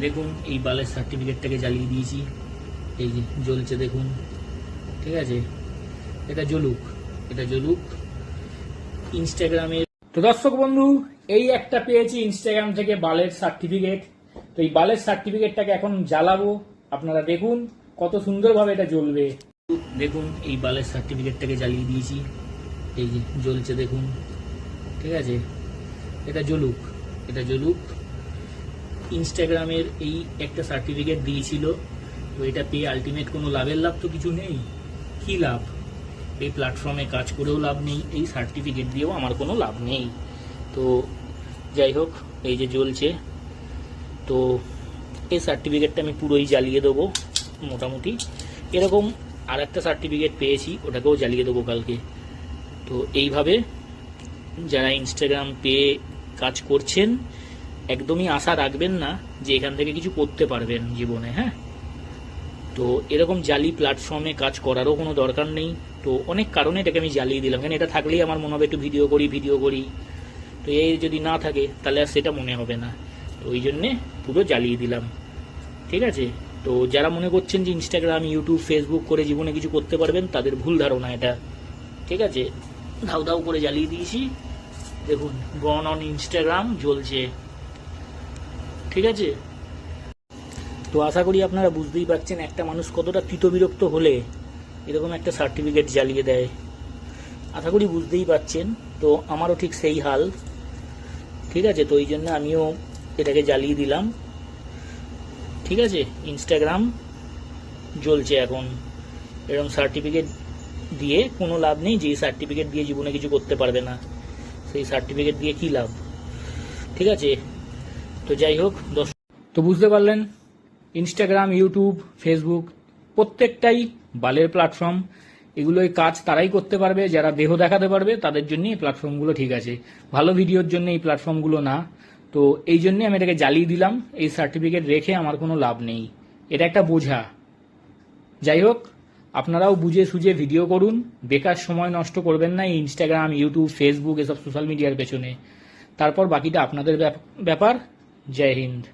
দেখুন, এই বালের সার্টিফিকেটটাকে জ্বালিয়ে দিয়েছি। এই যে, জ্বলছে দেখুন। ঠিক আছে? এটা জ্বলুক এটা জ্বলুক। ইনস্টাগ্রামে তো দর্শক বন্ধু, এই একটা পেয়েছি ইনস্টাগ্রাম থেকে বালের সার্টিফিকেট তো এই বালের সার্টিফিকেটটাকে এখন জ্বালাবো। আপনারা দেখুন কত সুন্দরভাবে এটা জ্বলবে। দেখুন, এই বালের সার্টিফিকেটটাকে জ্বালিয়ে দিয়েছি। এই যে, জ্বলছে দেখুন। ঠিক আছে? এটা জ্বলুক এটা জ্বলুক। ইনস্টাগ্রামের এই একটা সার্টিফিকেট দিয়েছিল, তো এটা পেয়ে আলটিমেট কোনো লাভের লাভ তো কিছু নেই। কি লাভ? এই প্ল্যাটফর্মে কাজ করেও লাভ নেই, এই সার্টিফিকেট দিয়েও আমার কোনো লাভ নেই। তো যাই হোক, এই যে জ্বলছে তো এই সার্টিফিকেটটা আমি পুরোই জ্বালিয়ে দেবো, মোটামুটি। এরকম আর একটা সার্টিফিকেট পেয়েছি, ওটাকেও জ্বালিয়ে দেবো কালকে। তো এইভাবে যারা ইনস্টাগ্রাম পেয়ে কাজ করছেন একদমই আশা রাখবেন না যে এখান থেকে কিছু করতে পারবেন জীবনে হ্যাঁ? তো এরকম জালি প্ল্যাটফর্মে কাজ করারও কোনো দরকার নেই। তো অনেক কারণে এটাকে আমি জ্বালিয়ে দিলাম। কারণ এটা থাকলেই আমার মনে হবে একটু ভিডিও করি ভিডিও করি। তো এই যদি না থাকে, তাহলে আর সেটা মনে হবে না। ওই জন্যে পুরো জ্বালিয়ে দিলাম। ঠিক আছে? তো যারা মনে করছেন যে ইনস্টাগ্রাম ইউটিউব ফেসবুক করে জীবনে কিছু করতে পারবেন, তাদের ভুল ধারণা এটা। ঠিক আছে? ধাউ ধাউ করে জ্বালিয়ে দিয়েছি। দেখুন গন অন ইনস্টাগ্রাম জ্বলছে। ঠিক আছে? তো আশা করি আপনারা বুঝতেই পারছেন, একটা মানুষ কতটা বিরক্ত হলে এরকম একটা সার্টিফিকেট জ্বালিয়ে দেয়। আশা করি বুঝতেই পারছেন, তো আমারও ঠিক সেই হাল। ঠিক আছে? তো ওই জন্য আমিও এটাকে জ্বালিয়ে দিলাম। ঠিক আছে? ইনস্টাগ্রাম জ্বলছে এখন। এরকম সার্টিফিকেট দিয়ে কোনো লাভ নেই যে সার্টিফিকেট দিয়ে জীবনে কিছু করতে পারবে না, সেই সার্টিফিকেট দিয়ে কি লাভ? ঠিক আছে? তো যাই হোক দশ তো বুঝতে পারলেন ইনস্টাগ্রাম ইউটিউব ফেসবুক প্রত্যেকটাই বালের প্ল্যাটফর্ম এগুলোই কাজ তারাই করতে পারবে, যারা দেহ দেখাতে পারবে, তাদের জন্য এই প্ল্যাটফর্মগুলো ঠিক আছে। ভালো ভিডিওর জন্য এই প্ল্যাটফর্মগুলো না। তো এই জন্যই আমি এটাকে জ্বালিয়ে দিলাম, এই সার্টিফিকেট রেখে আমার কোনো লাভ নেই। এটা একটা বোঝা। যাই হোক, আপনারাও বুঝে সুঝে ভিডিও করুন। বেকার সময় নষ্ট করবেন না এই ইনস্টাগ্রাম ইউটিউব ফেসবুক এসব সোশ্যাল মিডিয়ার পেছনে। তারপর বাকিটা আপনাদের ব্যাপ- ব্যাপার। जय हिंद।